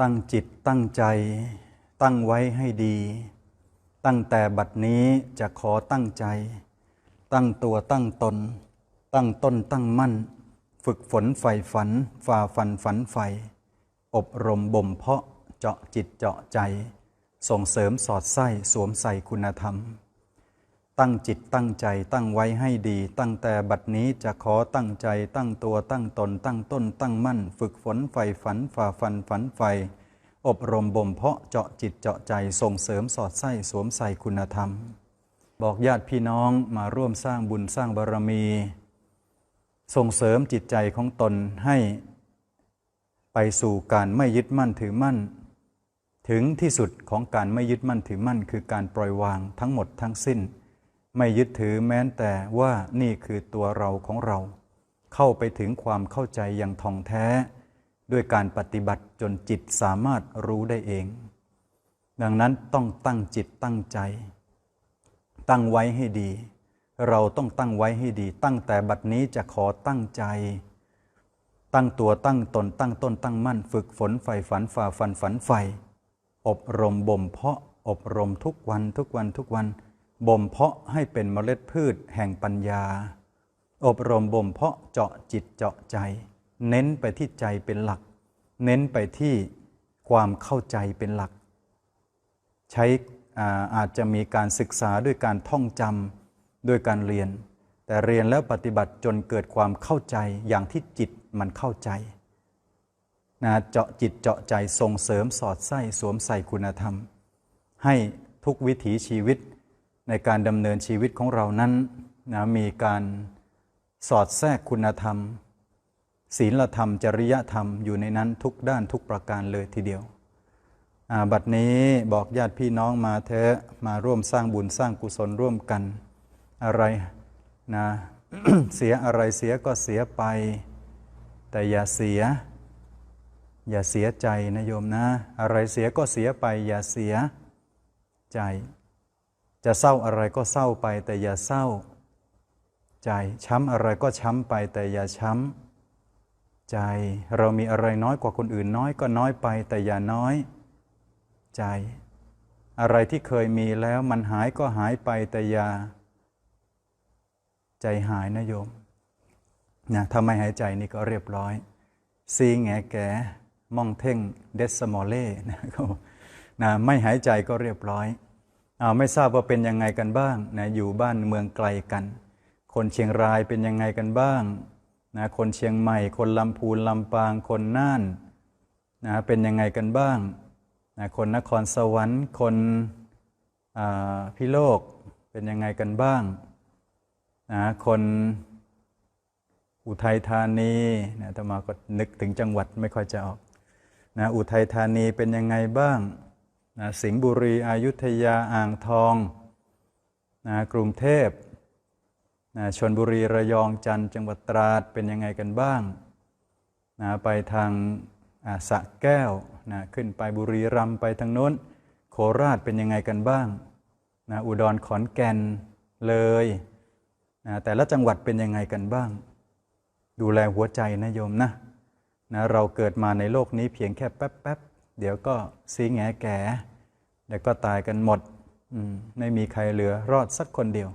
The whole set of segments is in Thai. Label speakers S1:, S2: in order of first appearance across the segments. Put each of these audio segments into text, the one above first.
S1: ตั้งจิตตั้งใจ ตั้งไว้ให้ดี ตั้งแต่บัดนี้จะขอตั้งใจ ตั้งตัวตั้งตน ตั้งต้นตั้งมั่น ฝึกฝนใฝ่ฝัน ฝ่าฟันฝันใฝ่อบรมบ่มเพาะเจาะจิตเจาะใจ ส่งเสริมสอดไส้สวมใส่คุณธรรม ตั้งจิตตั้งใจตั้งไว้ให้ดี ตั้งแต่บัดนี้จะขอตั้งใจ ตั้งตัวตั้งตน ตั้งต้น ตั้งมั่น ฝึกฝนใฝ่ฝันฝ่าฟันฝันใฝ่อบรมบ่มเพาะเจาะจิตเจาะใจส่งเสริมสอดไส้สวมใส่คุณธรรม บอกญาติพี่น้องมาร่วมสร้างบุญสร้างบารมี ส่งเสริมจิตใจของตนให้ ไปสู่การไม่ยึดมั่นถือมั่น ถึงที่สุดของการไม่ยึดมั่นถือมั่น คือการปล่อยวางทั้งหมดทั้งสิ้น ไม่ยึดถือแม้แต่ว่านี่คือตัวเราของเรา เข้าไปถึงความเข้าใจอย่างท่องแท้ ด้วยการปฏิบัติจนจิตสามารถรู้ได้เอง ดังนั้นต้องตั้งจิตตั้งใจ ตั้งไว้ให้ดี เราต้องตั้งไว้ให้ดี ตั้งแต่บัดนี้จะขอตั้งใจ ตั้งตัวตั้งตนตั้งต้นตั้งมั่นฝึกฝนใฝ่ฝันฝ่าฟันฝันใฝ่อบรมบ่มเพาะอบรมทุกวันทุกวันทุกวัน บ่มเพาะให้เป็นเมล็ดพืชแห่งปัญญา อบรมบ่มเพาะเจาะจิตเจาะใจ เน้นไปที่ใจเป็นหลัก เน้นไปที่ความเข้าใจเป็นหลัก ใช้อาอาจจะมีการศึกษาด้วยการท่องจำด้วยการเรียน แต่เรียนแล้วปฏิบัติจนเกิดความเข้าใจอย่างที่จิตมันเข้าใจนะเจาะจิตเจาะใจส่งเสริมสอดไส้สวมใส่คุณธรรม ให้ทุกวิถีชีวิต ในการดำเนินชีวิตของเรานั้นนะมีการสอดแทรกคุณธรรม ศีลธรรม จริยธรรมอยู่ในนั้นทุกด้านทุกประการเลยทีเดียวบัดนี้บอกญาติพี่น้องมาเถอะมาร่วมสร้างบุญสร้างกุศลร่วมกัน อะไรนะเสียอะไรเสียก็เสียไป แต่อย่าเสีย อย่าเสียใจนะโยมนะ อะไรเสียก็เสียไป อย่าเสียใจ จะเศร้าอะไรก็เศร้าไป แต่อย่าเศร้า ใจช้ำอะไรก็ช้ำไป แต่อย่าช้ำใจเรามีอะไรน้อยกว่าคนอื่นน้อยก็น้อยไป แต่อย่าน้อย ใจ อะไรที่เคยมีแล้วมันหายก็หายไปแต่อย่า ใจหายนะโยมนะถ้าไม่หายใจนี่ก็เรียบร้อย ซีแงแกม่องเท่งเดสมอเล่นะไม่หายใจก็เรียบร้อย อาไม่ทราบว่าเป็นยังไงกันบ้างนะอยู่บ้านเมืองไกลกัน คนเชียงรายเป็นยังไงกันบ้างนะคนเชียงใหม่ คนลำพูนลำปาง คนน่านนะเป็นยังไงกันบ้างนะคนนครสวรรค์ คนพิโลกเป็นยังไงกันบ้างนะคนอุทัยธานีนะธรรมาก็นึกถึงจังหวัดไม่ค่อยจะออกนะอุทัยธานีเป็นยังไงบ้าง นะสิงห์บุรีอายุทยาอ่างทองนะกรุงเทพนะชนบุรีระยองจันทร์จังหวัดตราดเป็นยังไงกันบ้างนะไปทางสะแก้วนะขึ้นไปบุรีรัมย์ไปทางโน้น โคราชเป็นยังไงกันบ้างนะอุดรขอนแก่นเลยนะแต่ละจังหวัดเป็นยังไงกันบ้าง ดูแลหัวใจนะโยมนะนะเราเกิดมาในโลกนี้เพียงแค่แป๊บๆ เดี๋ยวก็ซีแงแก่เดี๋ยวก็ตายกันหมดไม่มีใครเหลือรอดสักคนเดียว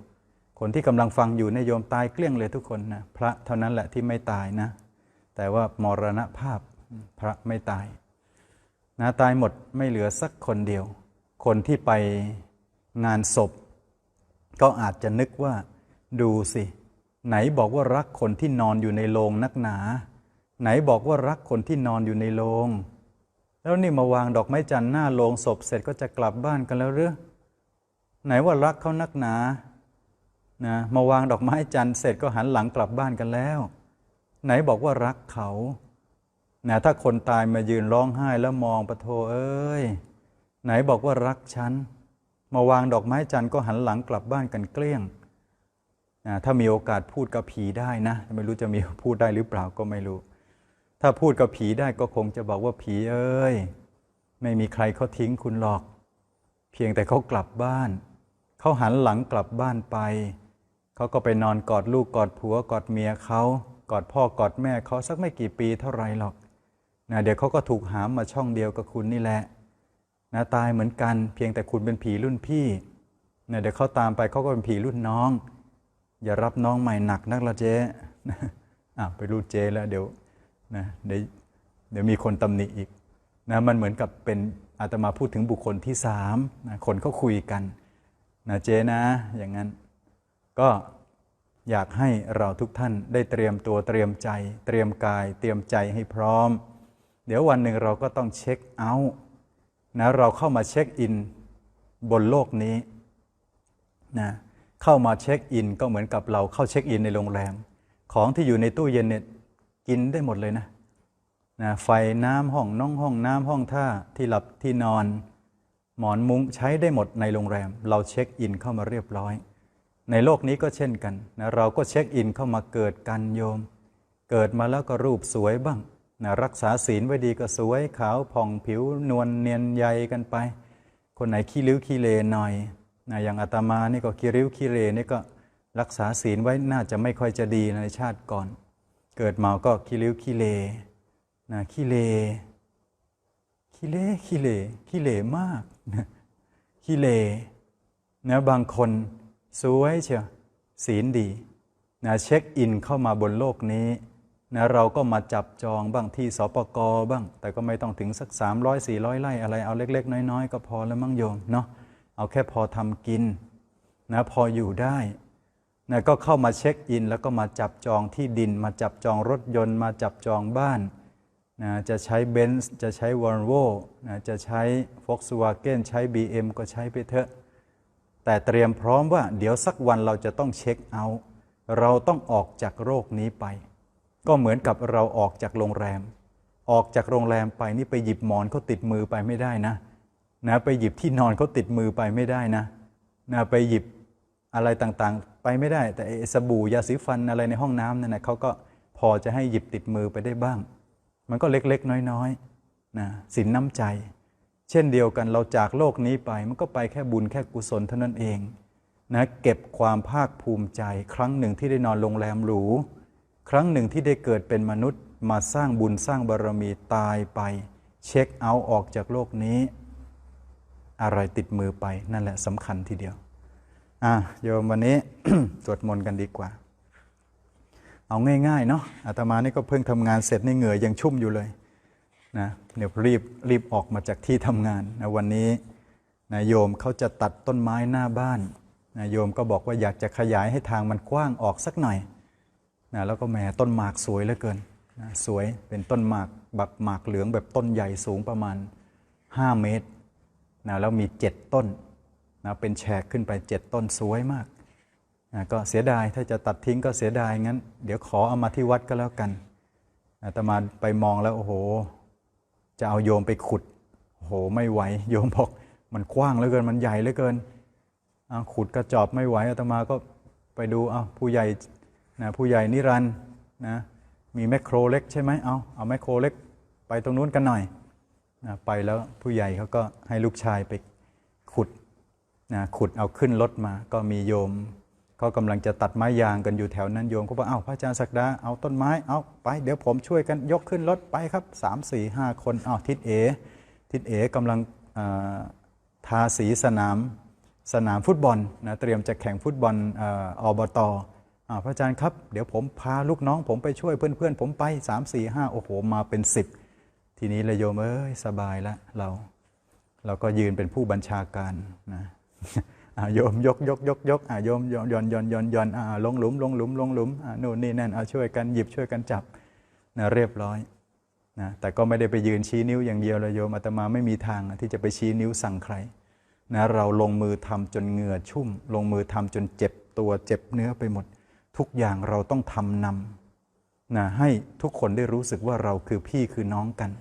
S1: คนที่กำลังฟังอยู่ในโยมตายเกลี้ยงเลยทุกคนนะพระเท่านั้นแหละที่ไม่ตายนะ แต่ว่ามรณภาพพระไม่ตายนะตายหมดไม่เหลือสักคนเดียว คนที่ไปงานศพ ก็อาจจะนึกว่าดูสิ ไหนบอกว่ารักคนที่นอนอยู่ในโรงนักหนา ไหนบอกว่ารักคนที่นอนอยู่ในโรง แล้วนี่มาวางดอกไม้จันทร์หน้าโรงศพเสร็จก็จะกลับบ้านกันแล้วหรือไหนว่ารักเขานักหนานะมาวางดอกไม้จันทร์เสร็จก็หันหลังกลับบ้านกันแล้ว ไหนบอกว่ารักเขานะถ้าคนตายมายืนร้องไห้แล้วมองปะโทเอ้ย ไหนบอกว่ารักฉันมาวางดอกไม้จันทร์ก็หันหลังกลับบ้านกันเกลี้ยงนะถ้ามีโอกาสพูดกับผีได้นะ ไม่รู้จะมีพูดได้หรือเปล่าก็ไม่รู้ ถ้าพูดกับผีได้ก็คงจะบอกว่าผีเอ้ย ไม่มีใครเขาทิ้งคุณหรอก เพียงแต่เขากลับบ้าน เขาหันหลังกลับบ้านไป เขาก็ไปนอนกอดลูกกอดผัวกอดเมียเขา กอดพ่อกอดแม่เขาสักไม่กี่ปีเท่าไรหรอกนะเดี๋ยวเขาก็ถูกหามมาช่องเดียวกับคุณนี่แหละนะตายเหมือนกัน เพียงแต่คุณเป็นผีรุ่นพี่นะเดี๋ยวเขาตามไปเขาก็เป็นผีรุ่นน้อง อย่ารับน้องใหม่หนักนักละเจ๊อะไปรู้เจ๊แล้วเดี๋ยว นะเดี๋ยวเดี๋ยวมีคนตำหนิอีกนะมันเหมือนกับเป็นอาตมาพูดถึงบุคคลที่สามนะคนเขาคุยกันนะเจนะอย่างนั้น ก็อยากให้เราทุกท่านได้เตรียมตัวเตรียมใจ เตรียมกาย เตรียมใจให้พร้อม เดี๋ยววันหนึ่งเราก็ต้องเช็คเอาท์นะเราเข้ามาเช็คอินบนโลกนี้นะเข้ามาเช็คอินก็เหมือนกับเราเข้าเช็คอินในโรงแรม ของที่อยู่ในตู้เย็นเนี่ย กินได้หมดเลยนะนะไฟน้ำห้องน้องห้องน้ำห้องท่าที่หลับที่นอน หมอนมุ้งใช้ได้หมดในโรงแรม เราเช็คอินเข้ามาเรียบร้อย ในโลกนี้ก็เช่นกันนะเราก็เช็คอินเข้ามาเกิดกันโยม เกิดมาแล้วก็รูปสวยบ้างนะรักษาศีลไว้ดีก็สวยขาวผ่องผิวนวลเนียนใยกันไป คนไหนขี้ริ้วขี้เลหน่อยนะอย่างอาตมานี่ก็ขี้ริ้วขี้เลนี่ก็รักษาศีลไว้น่าจะไม่ค่อยจะดีในชาติก่อน เกิดมาก็ขี้ริ้วขี้เลนะขี้เลขี้เลขี้เลขี้เลมากนะขี้เลนะบางคนสวยเชียวศีลดีนะเช็คอินเข้ามาบนโลกนี้นะเราก็มาจับจองบ้างที่สปกบ้าง แต่ก็ไม่ต้องถึงสัก 300 400ไร่อะไรเอาเล็ก ๆ น้อย ๆ ก็พอแล้วมั่งโยมเนาะเอาแค่พอทำกินนะพออยู่ได้ นะก็เข้ามาเช็คอิน แล้วก็มาจับจองที่ดิน มาจับจองรถยนต์ มาจับจองบ้านนะจะใช้เบนซ์จะใช้วอลโวนะจะใช้ Volkswagen ใช้ BM ก็ใช้ไปเถอะ แต่เตรียมพร้อมว่าเดี๋ยวสักวันเราจะต้องเช็คเอาท์เราต้องออกจากโรคนี้ไป ก็เหมือนกับเราออกจากโรงแรม ออกจากโรงแรมไปนี่ไปหยิบหมอนเขาติดมือไปไม่ได้นะนะ ไปหยิบที่นอนเขาติดมือไปไม่ได้นะนะไปหยิบอะไรต่างๆ ไปไม่ได้ แต่สบู่ยาสีฟันอะไรในห้องน้ำนั่นนะเขาก็พอจะให้หยิบติดมือไปได้บ้าง มันก็เล็กๆ น้อยๆนะสินน้ำใจ เช่นเดียวกันเราจากโลกนี้ไป มันก็ไปแค่บุญแค่กุศลเท่านั้นเองนะเก็บความภาคภูมิใจ ครั้งหนึ่งที่ได้นอนโรงแรมหรูครั้งหนึ่งที่ได้เกิดเป็นมนุษย์มาสร้างบุญสร้างบารรมีตายไป เช็คเอาท์ออกจากโลกนี้ อะไรติดมือไปนั่นแหละสำคัญทีเดียว อะโยมวันนี้สวดมนต์กันดีกว่า เอาง่ายๆเนาะอาตมานี่ก็เพิ่งทำงานเสร็จนี่เหงื่อยังชุ่มอยู่เลยนะเดี๋ยวรีบรีบออกมาจากที่ทำงานนะวันนี้นะโยมเขาจะตัดต้นไม้หน้าบ้านนะโยมก็บอกว่าอยากจะขยายให้ทางมันกว้างออกสักหน่อยนะแล้วก็แหมต้นหมากสวยเหลือเกินนะสวยเป็นต้นหมากแบบหมากเหลืองแบบต้นใหญ่สูงประมาณ 5 เมตรนะแล้วมี 7 ต้น นะเป็นแฉกขึ้นไป 7 ต้นสวยมากนะก็เสียดายถ้าจะตัดทิ้งก็เสียดายงั้น เดี๋ยวขอเอามาที่วัดก็แล้วกันอาตมาไปมองแล้วโอ้โห จะเอาโยมไปขุดโอ้โหไม่ไหวโยมบอกมันกว้างเหลือเกินมันใหญ่เหลือเกินเอาขุดกระจอบไม่ไหวอาตมาก็ไปดูเอาผู้ใหญ่นะผู้ใหญ่นิรันด์นะมีแมคโครเล็กใช่ไหมเอาเอาแมคโครเล็กไปตรงนู้นกันหน่อยนะไปแล้วผู้ใหญ่เขาก็ให้ลูกชายไปขุด นะขุดเอาขึ้นรถมา ก็มีโยมเขากำลังจะตัดไม้ยางกันอยู่แถวนั้นโยมก็บอกเอ้าพระอาจารย์ศักดาเอาต้นไม้เอาไปเดี๋ยวผมช่วยกันยกขึ้นรถไปครับสามสี่ห้าคนอ้าวทิศเอทิศเอกำลังทาสีสนามสนามฟุตบอลนะเตรียมจะแข่งฟุตบอลออบตอพระอาจารย์ครับ เดี๋ยวผมพาลูกน้อง ผมไปช่วยเพื่อนๆ ผมไป 3 4 5 โอ้โห มาเป็น 10 ทีนี้เลยโยมเอ้ย สบายล้วเรา เราก็ยืนเป็นผู้บัญชาการนะ โยมยกยกยกยกโยมโยนโยนโยนโยนยนอ่าลงหลุมลงหลุมลงหลุมโน่นนี่นั่นเอาช่วยกันหยิบช่วยกันจับนะเรียบร้อยนะแต่ก็ไม่ได้ไปยืนชี้นิ้วอย่างเดียวเลยโยมอาตมาไม่มีทางที่จะไปชี้นิ้วสั่งใครนะเราลงมือทำจนเหงื่อชุ่ม ลงมือทำจนเจ็บตัวเจ็บเนื้อไปหมด ทุกอย่างเราต้องทำนำนะให้ทุกคนได้รู้สึกว่าเราคือพี่คือน้องกัน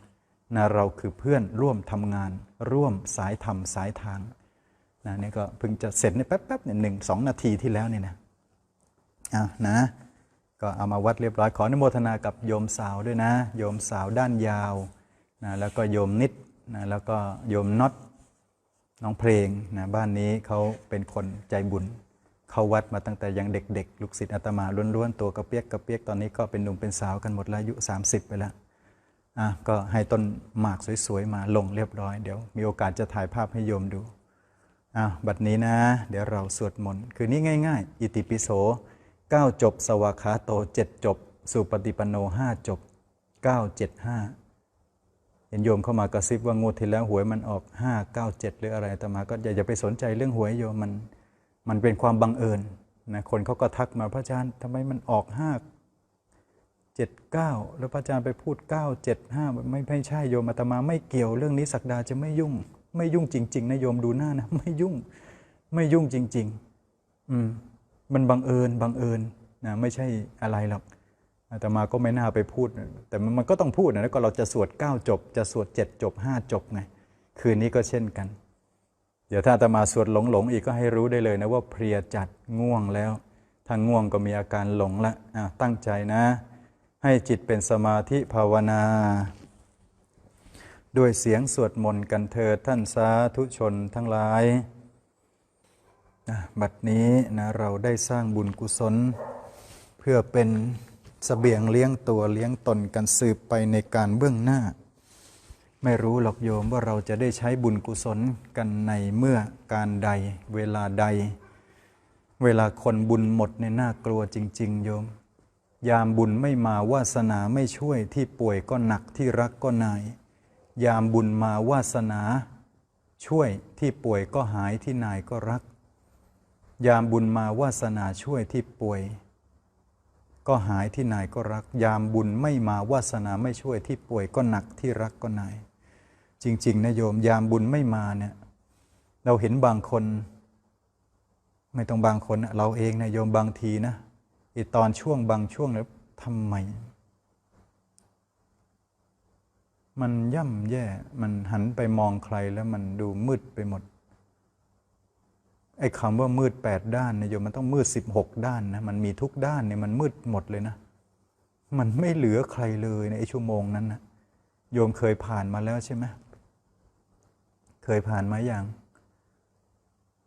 S1: นะเราคือเพื่อนร่วมทำงาน ร่วมสายธรรมสายทาง นะนี่ก็เพิ่งจะเสร็จในแป๊บๆเนี่ยหนึ่งสองนาทีที่แล้วเนี่ยนะอะนะก็เอามาวัดเรียบร้อยขออนุโมทนากับโยมสาวด้วยนะ โยมสาวด้านยาวนะแล้วก็โยมนิดนะแล้วก็โยมน็อตน้องเพลงนะบ้านนี้เขาเป็นคนใจบุญเขาวัดมาตั้งแต่ยังเด็กๆ ลูกศิษย์อาตมาล้วนๆ ตัวกระเปียกกระเปียกตอนนี้ก็เป็นหนุ่มเป็นสาวกันหมดแล้วอายุ 30 ไปแล้วอะก็ให้ต้นหมากสวยๆ มาลงเรียบร้อย เดี๋ยวมีโอกาสจะถ่ายภาพให้โยมดู อ้าวบัดนี้นะ เดี๋ยวเราสวดมนต์คือนี่ง่าย ๆ อิติปิโส9 จบ สวากขาโต 7 จบ สุปฏิปันโน 5 จบ 9 7 5 เห็นโยมเข้ามากระซิบว่างวดที่แล้วหวยมันออก 5 9 7 หรืออะไรแต่มาก็อย่าไปสนใจเรื่องหวยโยมมันมันเป็นความบังเอิญนะคนเขาก็ทักมาพระอาจารย์ทำไมมันออก5เจ็ดเก้าแล้วพระอาจารย์ไปพูดเก้าเจ็ดห้าไม่ไม่ใช่โยมอาตมาไม่เกี่ยวเรื่องนี้สักดาจะไม่ยุ่ง ไม่ยุ่งจริง ๆนะโยมดูหน้านะไม่ยุ่งไม่ยุ่งจริง ๆ อืมมันบังเอิญบังเอิญนะไม่ใช่อะไรหรอกอาตมาก็ไม่น่าไปพูด แต่มันก็ต้องพูดนะแล้วก็เราจะสวดเก้าจบ จะสวดเจ็ดจบห้าจบไง คืนนี้ก็เช่นกัน เดี๋ยวถ้าอาตมาสวดหลงหลงอีกก็ให้รู้ได้เลยนะว่าเพลียจัดง่วงแล้วถ้าง่วงก็มีอาการหลงละะตั้งใจนะ ให้จิตเป็นสมาธิภาวนา ด้วยเสียงสวดมนต์กันเถิดท่านสาธุชนทั้งหลาย บัดนี้นะเราได้สร้างบุญกุศล เพื่อเป็นสเสบียงเลี้ยงตัวเลี้ยงตนกันสืบไปในการเบื้องหน้า ไม่รู้หรอกโยมว่าเราจะได้ใช้บุญกุศลกันในเมื่อการใดเวลาใด เวลาคนบุญหมดในยน่ากลัวจริง ๆ โยม ยามบุญไม่มาวาสนาไม่ช่วยที่ป่วยก็หนักที่รักก็นาย ยามบุญมาวาสนา ช่วยที่ป่วยก็หายที่นายก็รัก ยามบุญมาวาสนาช่วยที่ป่วย ก็หายที่นายก็รัก ยามบุญไม่มาวาสนาไม่ช่วยที่ป่วยก็หนักที่รักก็นาย จริง ๆนะโยมยามบุญไม่มาเนี่ยเราเห็นบางคน ไม่ต้องบางคนเราเองนะโยมบางทีนะไอตอนช่วงบางช่วงแล้วทำไม มันย่ำแย่ มันหันไปมองใครแล้วมันดูมืดไปหมด ไอ้คำว่ามืดแปดด้านเนี่ยโยมมันต้องมืดสิบหกด้านนะ มันมีทุกด้านเนี่ยมันมืดหมดเลยนะ มันไม่เหลือใครเลยในไอ้ชั่วโมงนั้นนะโยมเคยผ่านมาแล้วใช่ไหมเคยผ่านมาอย่าง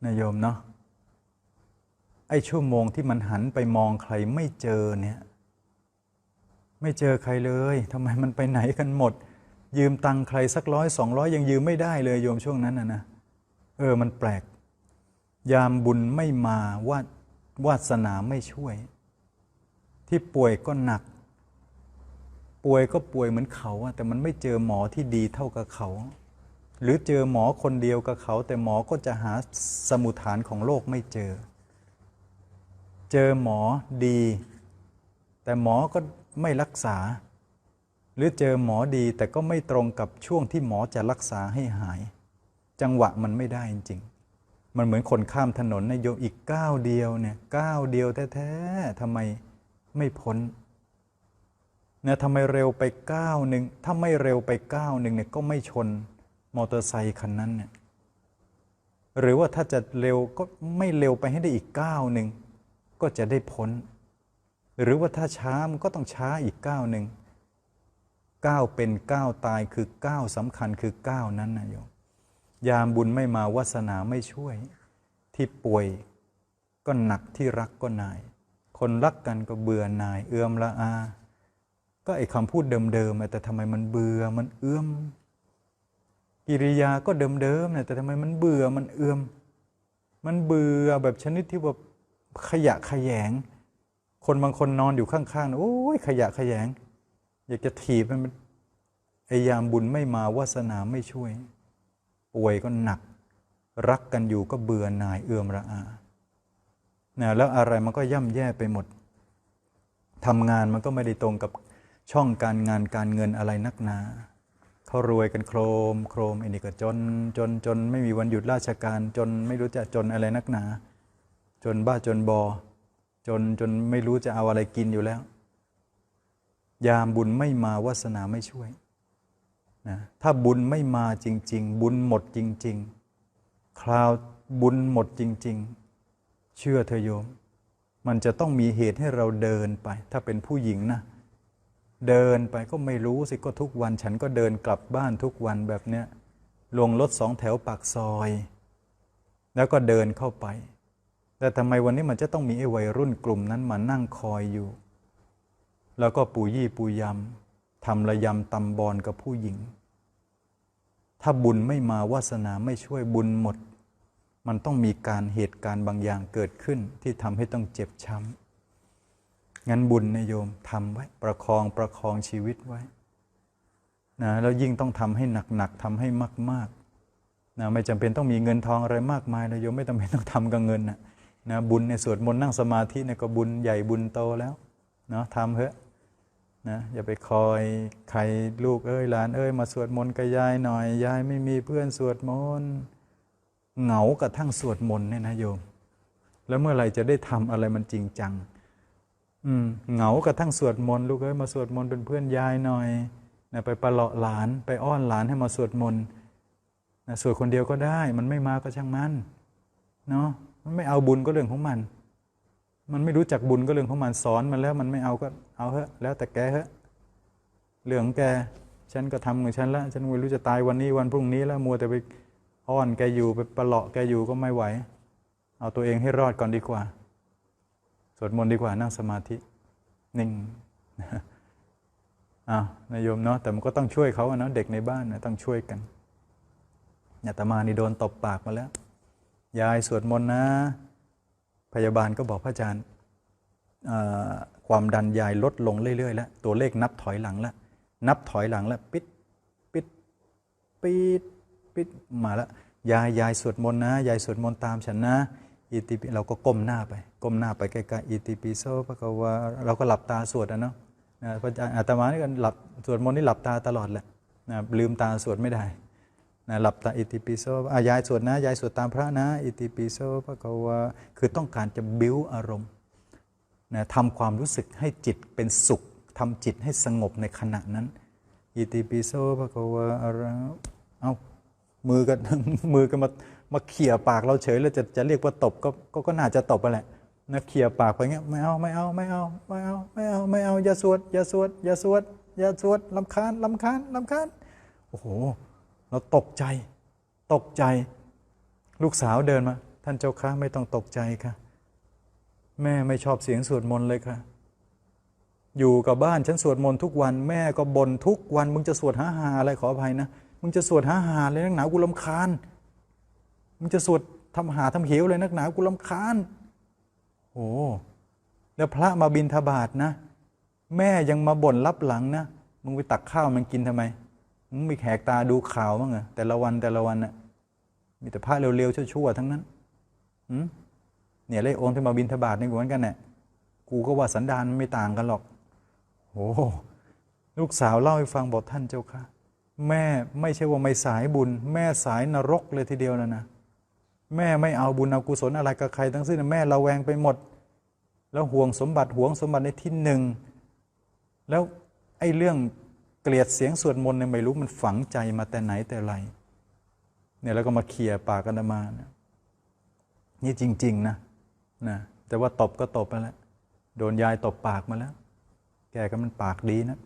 S1: นะโยมเนาะ ไอ้ชั่วโมงที่มันหันไปมองใครไม่เจอเนี่ย ไม่เจอใครเลยทำไมมันไปไหนกันหมด ยืมตังใครสักร้อยสองร้อยยังยืมไม่ได้เลยโยมช่วงนั้นนะนะเออมันแปลก ยามบุญไม่มาวาดวาสนาไม่ช่วย ที่ป่วยก็หนัก ป่วยก็ป่วยเหมือนเขาแต่มันไม่เจอหมอที่ดีเท่ากับเขา หรือเจอหมอคนเดียวกับเขา แต่หมอก็จะหาสมุทฐานของโรคไม่เจอ เจอหมอดี แต่หมอก็ไม่รักษา หรือเจอหมอดีแต่ก็ไม่ตรงกับช่วงที่หมอจะรักษาให้หาย จังหวะมันไม่ได้จริงๆมันเหมือนคนข้ามถนนนะโยมอีกก้าวเดียวเนี่ยก้าวเดียวแท้ๆทำไมไม่พ้นเนี่ยทำไมเร็วไปก้าวหนึ่งถ้าไม่เร็วไปก้าวหนึ่งเนี่ยก็ไม่ชนมอเตอร์ไซคันนั้นเนี่ยหรือว่าถ้าจะเร็วก็ไม่เร็วไปให้ได้อีกก้าวหนึ่งก็จะได้พ้น หรือว่าถ้าช้ามันก็ต้องช้าอีกก้าวหนึ่ง ก้าวเป็นก้าวตายคือก้าวสำคัญคือก้าวนั้นนะโยมยามบุญไม่มาวาสนาไม่ช่วย ที่ป่วยก็หนักที่รักก็นาย คนรักกันก็เบื่อนายเอื้อมละอา ก็ไอ้คำพูดเดิมๆแต่ทำไมมันเบื่อมันเอื้อมกิริยาก็เดิมๆนะแต่ทำไมมันเบื่อมันเอื้อมมันเบื่อแบบชนิดที่แบบขยะขยง คนบางคนนอนอยู่ข้างๆ โอ้ยขยะขยง อยากจะถีบมันไอยามบุญไม่มาวาสนาไม่ช่วย ป่วยก็หนัก รักกันอยู่ก็เบื่อหน่ายเอื่อมระอานะแล้วอะไรมันก็ย่ำแย่ไปหมดทำงานมันก็ไม่ได้ตรงกับช่องการงานการเงินอะไรนักหนาเขารวยกันโครม โครมอันนี้ก็จนจนจนไม่มีวันหยุดราชการจนไม่รู้จะจนอะไรนักหนา จนบ้าจนบอ จนจนไม่รู้จะเอาอะไรกินอยู่แล้ว ยามบุญไม่มาวาสนาไม่ช่วยนะถ้าบุญไม่มาจริง ๆ บุญหมดจริง ๆ คราวบุญหมดจริง ๆ เชื่อเธอโยม มันจะต้องมีเหตุให้เราเดินไป ถ้าเป็นผู้หญิงนะเดินไปก็ไม่รู้สิก็ทุกวันฉันก็เดินกลับบ้านทุกวันแบบเนี้ยลงรถสองแถวปากซอย แล้วก็เดินเข้าไป แต่ทำไมวันนี้มันจะต้องมีไอ้วัยรุ่นกลุ่มนั้นมานั่งคอยอยู่ แล้วก็ปูยี่ปูยำทำระยำตำบอลกับผู้หญิง ถ้าบุญไม่มาวาสนาไม่ช่วยบุญหมด มันต้องมีการเหตุการณ์บางอย่างเกิดขึ้นที่ทำให้ต้องเจ็บช้ำงั้นบุญนะโยมทำไว้ ประคองประคองชีวิตไว้นะแล้วยิ่งต้องทำให้หนักๆทำให้มากๆนะไม่จำเป็นต้องมีเงินทองอะไรมากมายนะโยมไม่จำเป็นต้องทำกับเงินนะนะบุญในสวดมนต์นั่งสมาธิเนี่ยก็บุญใหญ่บุญโตแล้วเนาะทำเถอะ นะอย่าไปคอยใครลูกเอ้ยหลานเอ้ยมาสวดมนต์กับยายหน่อยยายไม่มีเพื่อนสวดมนต์เหงากระทั่งสวดมนต์เนี่ยนะโยม แล้วเมื่อไหร่จะได้ทำอะไรมันจริงจัง อืมเหงากระทั่งสวดมนต์ลูกเอ้ยมาสวดมนต์เป็นเพื่อนยายหน่อยนะไปประเลาะหลานไปอ้อนหลานให้มาสวดมนต์นะสวดคนเดียวก็ได้ มันไม่มาก็ช่างมันเนาะมันไม่เอาบุญก็เรื่องของมัน มันไม่รู้จักบุญก็เรื่องของมันสอนมันแล้วมันไม่เอาก็เอาเถอะแล้วแต่แกเถอะเรื่องแกฉันก็ทำของฉันแล้วฉันไม่รู้จะตายวันนี้วันพรุ่งนี้แล้วมัวแต่ไปอ้อนแกอยู่ไปประเลาะแกอยู่ก็ไม่ไหว เอาตัวเองให้รอดก่อนดีกว่า สวดมนต์ดีกว่านั่งสมาธินิ่งอ้าวนายโยมเนาะแต่มันก็ต้องช่วยเขาเนาะเด็กในบ้านนะต้องช่วยกันอาตมานี่โดนตบปากมาแล้ว ยายสวดมนต์นะ พยาบาลก็บอกพระอาจารย์ความดันยายลดลงเรื่อยๆ แล้ว ตัวเลขนับถอยหลังแล้ว นับถอยหลังแล้วปิดปิดปิดปิดมาแล้วยายยายสวดมนต์นะ ยายสวดมนต์ตามฉันนะอิติปิเราก็ก้มหน้าไป ก้มหน้าไปใกล้ๆอิติปิโสพระกวาเราก็หลับตาสวดนะเนาะพระอาจารย์อาตมานี่ก็หลับสวดมนต์นี่หลับตาตลอดแหละนะลืมตาสวดไม่ได้ นะหลับตาอิติปิโสอายายสวดนะยายสวดตามพระนะ อิติปิโสพระกวาคือต้องการจะบิ้วอารมณ์นะทำความรู้สึกให้จิตเป็นสุขทำจิตให้สงบในขณะนั้น อิติปิโสพระกวาอะไรเอามือกันมือกันมามาเขี่ยปากเราเฉยแล้วจะจะเรียกว่าตบก็ก็ก็น่าจะตบไปแหละนะเขี่ยปากไปเงี้ยไม่เอาไม่เอาไม่เอาไม่เอาไม่เอาไม่เอาอย่าสวดอย่าสวดอย่าสวดอย่าสวดลำคาญลำคาญลำคาญโอ้โห เราตกใจ ตกใจ ลูกสาวเดินมา ท่านเจ้าค่ะไม่ต้องตกใจค่ะ แม่ไม่ชอบเสียงสวดมนต์เลยค่ะ อยู่กับบ้านฉันสวดมนต์ทุกวัน แม่ก็บ่นทุกวัน มึงจะสวดหาหาอะไรขออภัยนะ มึงจะสวดหาหาเลยนักหนากูลำคาญ มึงจะสวดทำหาทำเหวเลยนักหนากูลำคาญโอ้แล้วพระมาบินทบาทนะ แม่ยังมาบ่นรับหลังนะ มึงไปตักข้าวมันกินทำไม มีแขกตาดูข่าวมั้งเหรอแต่ละวันแต่ละวันน่ะมีแต่พระเร็วๆชั่วๆทั้งนั้นเนี่ยเลยองค์ที่มาบินทบาทนี่เหมือนกันเนี่ยกูก็ว่าสันดานไม่ต่างกันหรอกโอ้ลูกสาวเล่าให้ฟังบอกท่านเจ้าค่ะ แม่ไม่ใช่ว่าไม่สายบุญ แม่สายนรกเลยทีเดียวนะนะแม่ไม่เอาบุญเอากุศลอะไรกับใครทั้งสิ้นแม่ระแวงไปหมด แล้วห่วงสมบัติห่วงสมบัติในที่หนึ่งแล้วไอ้เรื่อง เกลียดเสียงสวดมนต์เนี่ยไม่รู้มันฝังใจมาแต่ไหนแต่ไรเนี่ยแล้วก็มาเขี่ยปากกันมานะนี่จริง ๆ นะนะแต่ว่าตบก็ตบไปแล้วโดนยายตบปากมาแล้ว แกก็มันปากดีนะ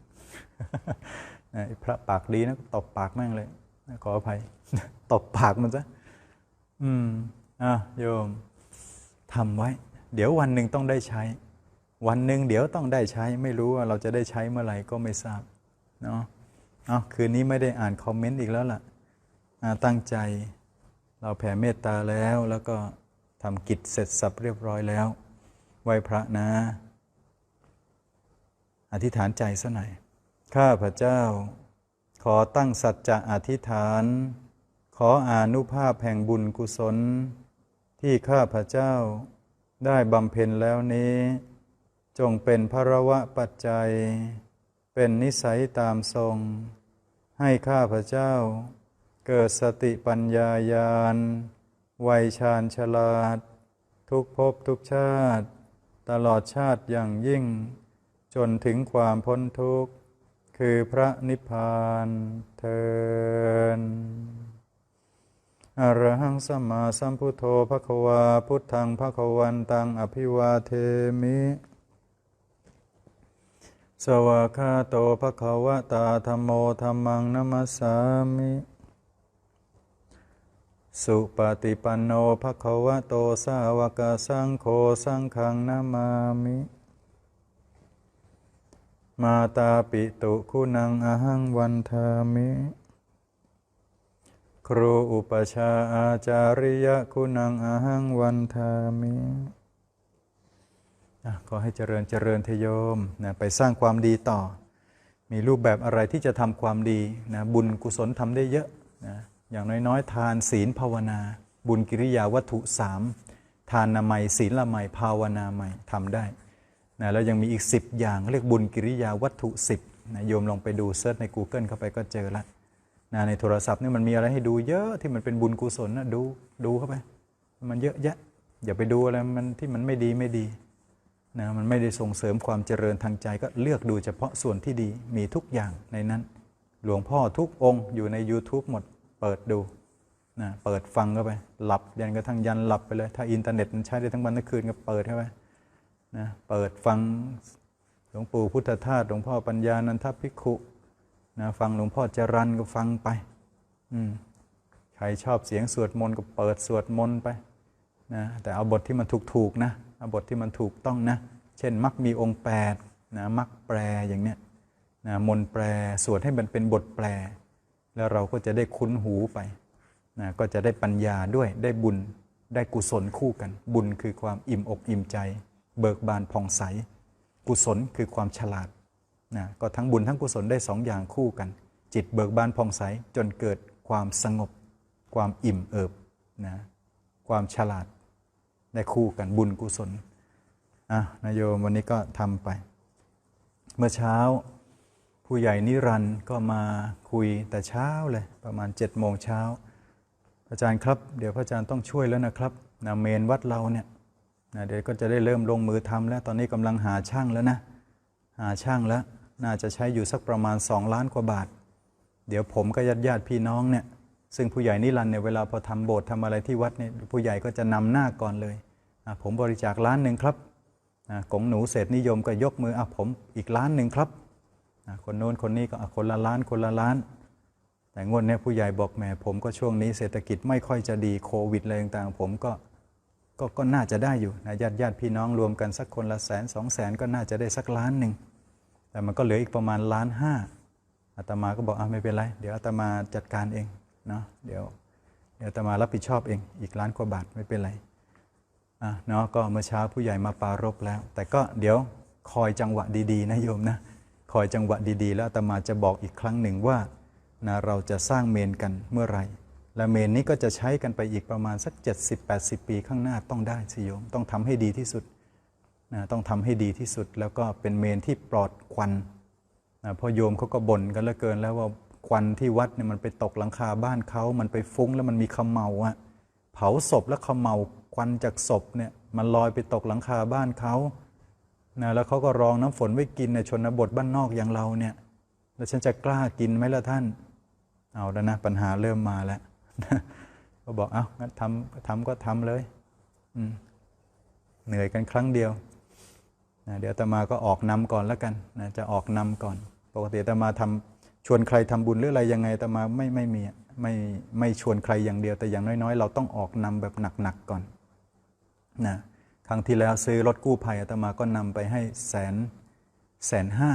S1: นะพระปากดีนะตบปากแม่งเลยขออภัยตบปากมันซะอืมอะโยมทำไว้ เดี๋ยววันหนึ่งต้องได้ใช้ วันหนึ่งเดี๋ยวต้องได้ใช้ ไม่รู้ว่าเราจะได้ใช้เมื่อไหร่ก็ไม่ทราบ เนาะเอาคืนนี้ไม่ได้อ่านคอมเมนต์อีกแล้วล่ะตั้งใจเราแผ่เมตตาแล้วแล้วก็ทำกิจเสร็จสับเรียบร้อยแล้ว ไหวพระนะ อธิษฐานใจซะหน่อย ข้าพระเจ้า ขอตั้งสัจจะอธิษฐาน ขออานุภาพแห่งบุญกุศล ที่ข้าพระเจ้าได้บำเพ็ญแล้วนี้ จงเป็นพระวะปัจจัย เป็นนิสัยตามทรง ให้ข้าพเจ้า เกิดสติปัญญาญาณวัยชาญฉลาด ทุกภพทุกชาติ ตลอดชาติอย่างยิ่ง จนถึงความพ้นทุกข์ คือพระนิพพานเทินอรหังสัมมาสัมพุทโธภควาพุทธังภควันตังอภิวาเทมิ สวากาโตภควตาธรรมโมธรรมังนัมสสามิ สุปฏิปันโนภควโตสาวกสังโฆสังฆังนามามิ มาตาปิตุคุณังอหังวันทามิ ครูอุปชาอาจาริยคุณังอหังวันทามิ ขอให้เจริญเจริญเทโยมนะไปสร้างความดีต่อ มีรูปแบบอะไรที่จะทำความดีนะบุญกุศลทำได้เยอะนะอย่างน้อยๆ ทานศีลภาวนา บุญกิริยาวัตถุสามทานนามัยศีลละไมภาวนาใหม่ทำได้นะแล้วยังมีอีก 10 อย่างเรียกบุญกิริยาวัตถุ 10นะโยมลองไปดูเซิร์ชใน Google เข้าไปก็เจอละนะในโทรศัพท์นี่มันมีอะไรให้ดูเยอะที่มันเป็นบุญกุศลนะดูดูเข้าไป มันเยอะแยะอย่าไปดูอะไรมันที่มันไม่ดีไม่ดี นะมันไม่ได้ส่งเสริมความเจริญทางใจก็เลือกดูเฉพาะส่วนที่ดีมีทุกอย่างในนั้น หลวงพ่อทุกองค์อยู่ใน YouTube หมดเปิดดูนะเปิดฟังเข้าไป หลับยันกระทั่งยันหลับไปเลย ถ้าอินเทอร์เน็ตมันใช้ได้ทั้งวันทั้งคืนก็เปิดเข้าไปนะเปิดฟังหลวงปู่พุทธทาสหลวงพ่อปัญญานันทภิกขุนะฟังหลวงพ่อจรันก็ฟังไปอืมใครชอบเสียงสวดมนต์ก็เปิดสวดมนต์ไปนะแต่เอาบทที่มันถูกๆนะ บทที่มันถูกต้องนะ เช่นมักมีองค์แปดนะมักแปลอย่างเนี้ยนะมนแปลสวดให้มันเป็นบทแปล แล้วเราก็จะได้คุ้นหูไปนะก็จะได้ปัญญาด้วยได้บุญได้กุศลคู่กัน บุญคือความอิ่มอกอิ่มใจ เบิกบานผ่องใส กุศลคือความฉลาดนะก็ทั้งบุญทั้งกุศลได้สองอย่างคู่กัน จิตเบิกบานผ่องใสจนเกิดความสงบ ความอิ่มเอิบนะความฉลาด ได้คู่กันบุญกุศลอะนายโยมวันนี้ก็ทำไป เมื่อเช้าผู้ใหญ่นิรันต์ก็มาคุยแต่เช้าเลยประมาณ7จ็ดโมงเช้าอาจารย์ครับ เดี๋ยวพระอาจารย์ต้องช่วยแล้วนะครับนะเมนวัดเราเนี่ยนะเดี๋ยวก็จะได้เริ่มลงมือทำแล้ว ตอนนี้กำลังหาช่างแล้วนะ หาช่างแล้ว น่าจะใช้อยู่สักประมาณ 2 ล้านกว่าบาท เดี๋ยวผมก็ญาติญาติพี่น้องเนี่ย ซึ่งผู้ใหญ่นิรันดร์เนี่ยเวลาพอทำโบสถ์ทำอะไรที่วัดเนี่ยผู้ใหญ่ก็จะนำหน้าก่อนเลย ผมบริจาคล้านหนึ่งครับอะกงหนูเศษนิยมก็ยกมืออะผมอีกล้านหนึ่งครับ คนโน้นคนนี้ก็คนละล้านคนละล้าน แต่งวดนี้ผู้ใหญ่บอกแหมผมก็ช่วงนี้เศรษฐกิจไม่ค่อยจะดีโควิดอะไรต่างๆ ผมก็ก็ก็น่าจะได้อยู่นะญาติญาติพี่น้องรวมกันสักคนละแสนสองแสนก็น่าจะได้สักล้านหนึ่งแต่มันก็เหลืออีกประมาณล้านห้าอาตมาก็บอกอะไม่เป็นไร เดี๋ยวอาตมาจัดการเอง เนาะเดี๋ยวเดี๋ยวตมารับผิดชอบเองอีกล้านกว่าบาทไม่เป็นไรอะเนาะก็เมื่อเช้าผู้ใหญ่มาปรารบแล้ว แต่ก็เดี๋ยวคอยจังหวะดีๆนะโยมนะคอยจังหวะดีๆ แล้วตมาจะบอกอีกครั้งหนึ่งว่านะเราจะสร้างเมนกันเมื่อไหร่และเมนนี้ก็จะใช้กันไปอีกประมาณสัก 70-80 ปีข้างหน้าต้องได้สิโยม ต้องทำให้ดีที่สุดนะต้องทำให้ดีที่สุดแล้วก็เป็นเมนที่ปลอดควันนะพราะโยมเขาก็บ่นกันเหลือเกินแล้วว่า ควันที่วัดเนี่ยมันไปตกหลังคาบ้านเขา มันไปฟุ้งแล้วมันมีขมเมาอะเผาศพแล้วขมเมาควันจากศพเนี่ยมันลอยไปตกหลังคาบ้านเขานะแล้วเขาก็รองน้ำฝนไว้กินในชนบทบ้านนอกอย่างเราเนี่ย แล้วฉันจะกล้ากินไหมล่ะท่าน เอาแล้วนะปัญหาเริ่มมาแล้ว ก็บอกเอางั้นทำทำก็ทำเลย อืมเหนื่อยกันครั้งเดียวนะเดี๋ยวตมาก็ออกนำก่อนแล้วกันนะจะออกนำก่อน ปกติตมาทำ ชวนใครทำบุญหรืออะไรยังไงอาตมาไม่ไม่มีไม่ไม่ชวนใครอย่างเดียวแต่อย่างน้อยๆ เราต้องออกนำแบบหนักๆก่อนนะครั้งที่แล้วซื้อรถกู้ภัยอาตมาก็นำไปให้แสนแสนห้า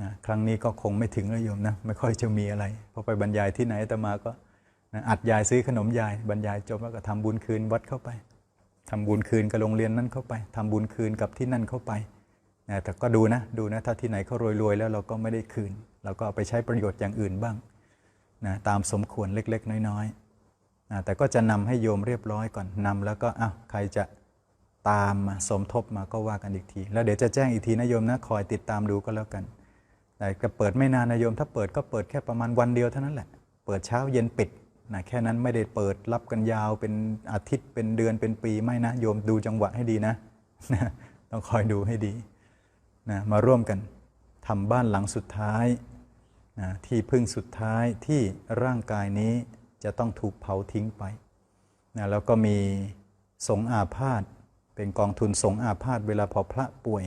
S1: นะครั้งนี้ก็คงไม่ถึงแล้วโยมนะไม่ค่อยจะมีอะไรพอไปบรรยายที่ไหนอาตมาก็นะอัดยายซื้อขนมยายบรรยายจบแล้วก็ทำบุญคืนวัดเข้าไปทำบุญคืนกับโรงเรียนนั้นเข้าไปทำบุญคืนกับที่นั่นเข้าไป นะแต่ก็ดูนะดูนะถ้าที่ไหนเขารวยๆแล้วเราก็ไม่ได้คืน เราก็เอาไปใช้ประโยชน์อย่างอื่นบ้างนะตามสมควรเล็ก ๆ น้อยๆนะแต่ก็จะนำให้โยมเรียบร้อยก่อนนำแล้วก็อ้าวใครจะตามมาสมทบมาก็ว่ากันอีกที แล้วเดี๋ยวจะแจ้งอีกทีนะโยมนะคอยติดตามดูก็แล้วกัน แต่ก็เปิดไม่นานนะโยม ถ้าเปิดก็เปิดแค่ประมาณวันเดียวเท่านั้นแหละ เปิดเช้าเย็นปิดนะแค่นั้นไม่ได้เปิดรับกันยาวเป็นอาทิตย์เป็นเดือนเป็นปีไม่นะ โยมดูจังหวะให้ดีนะ ต้องคอยดูให้ดี นะมาร่วมกันทำบ้านหลังสุดท้ายนะที่พึ่งสุดท้ายที่ร่างกายนี้จะต้องถูกเผาทิ้งไปนะแล้วก็มีสงอาพาธเป็นกองทุนสงอาพาธเวลาพอพระป่วย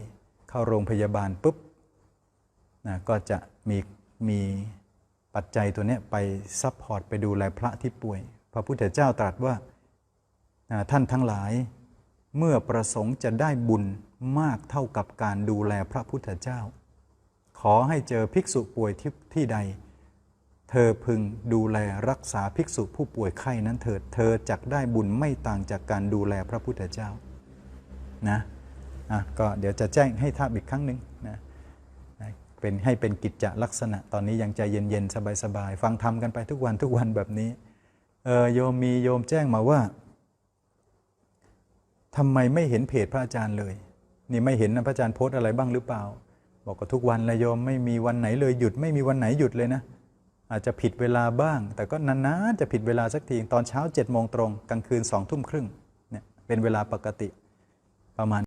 S1: เข้าโรงพยาบาลปุ๊บนะก็จะมีมีปัจจัยตัวนี้ไปซัพพอร์ตไปดูแลพระที่ป่วย พระพุทธเจ้าตรัสว่าอ่าท่านทั้งหลายเมื่อประสงค์จะได้บุญ มากเท่ากับการดูแลพระพุทธเจ้า ขอให้เจอภิกษุป่วยที่ที่ใด เธอพึงดูแลรักษาภิกษุผู้ป่วยไข้นั้นเถิดเธอจักได้บุญไม่ต่างจากการดูแลพระพุทธเจ้านะอะก็เดี๋ยวจะแจ้งให้ทราบอีกครั้งหนึ่งนะเป็นให้เป็นกิจจลักษณะตอนนี้ยังใจเย็นๆ สบายๆ ฟังธรรมกันไปทุกวันทุกวันแบบนี้เออโยมมีโยมแจ้งมาว่าทำไมไม่เห็นเพจพระอาจารย์เลย นี่ไม่เห็นนะพระอาจารย์โพสอะไรบ้างหรือเปล่า บอกก็ทุกวันเลยโยมไม่มีวันไหนเลยหยุด ไม่มีวันไหนหยุดเลยนะ อาจจะผิดเวลาบ้าง แต่ก็นานๆจะผิดเวลาสักทีตอนเช้า7จ็ดโมงตรงกลางคืนสองทุ่มครึ่งเนี่ยเป็นเวลาปกติประมาณ